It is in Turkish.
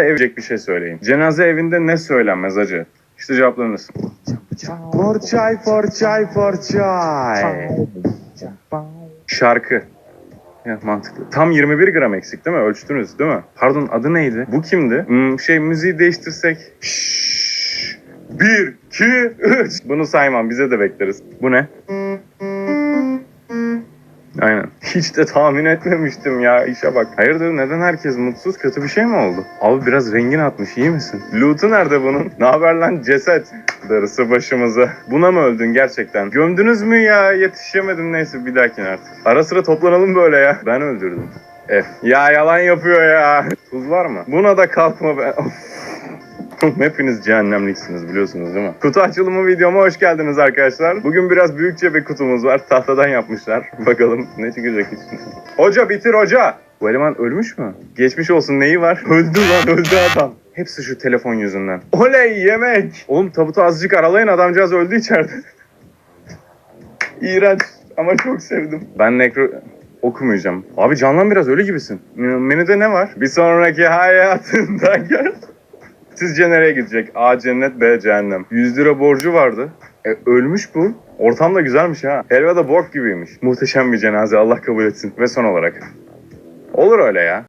evecek bir şey söyleyin. Cenaze evinde ne söylenmez acı? İşte cevaplarınız. For çay, for çay, for çay. Şarkı. Ya mantıklı. Tam 21 gram eksik değil mi? Ölçtünüz değil mi? Pardon adı neydi? Bu kimdi? Hmm, şey müziği değiştirsek. Şşş. Bir, iki, üç. Bunu saymam. Bize de bekleriz. Bu ne? Hiç de tahmin etmemiştim ya. İşe bak. Hayırdır neden herkes mutsuz? Kötü bir şey mi oldu? Abi biraz rengin atmış. iyi misin? Loot'u nerede bunun? Ne haber lan ceset? Darısı başımıza. Buna mı öldün gerçekten? Gömdünüz mü ya? Yetişemedim neyse bir dahakine artık. Ara sıra toplanalım böyle ya. Ben öldürdüm. F. Ya yalan yapıyor ya. Tuz var mı? Buna da kalkma be. Hepiniz cehennemliksiniz biliyorsunuz değil mi? Kutu açılımı videoma hoş geldiniz arkadaşlar. Bugün biraz büyükçe bir kutumuz var. Tahtadan yapmışlar. Bakalım ne çıkacak içinden. Hoca bitir hoca. Bu eleman ölmüş mü? Geçmiş olsun neyi var? Öldü lan öldü adam. Hepsi şu telefon yüzünden. Oley yemek. Oğlum tabutu azıcık aralayın adamcağız öldü içeride. İğrenç ama çok sevdim. Ben nekro okumayacağım. Abi canlan biraz ölü gibisin. Menüde ne var? Bir sonraki hayatında gel. Sizce nereye gidecek? A cennet, B cehennem. 100 lira borcu vardı. E, ölmüş bu. Ortam da güzelmiş ha. Helva da bok gibiymiş. Muhteşem bir cenaze Allah kabul etsin. Ve son olarak. Olur öyle ya.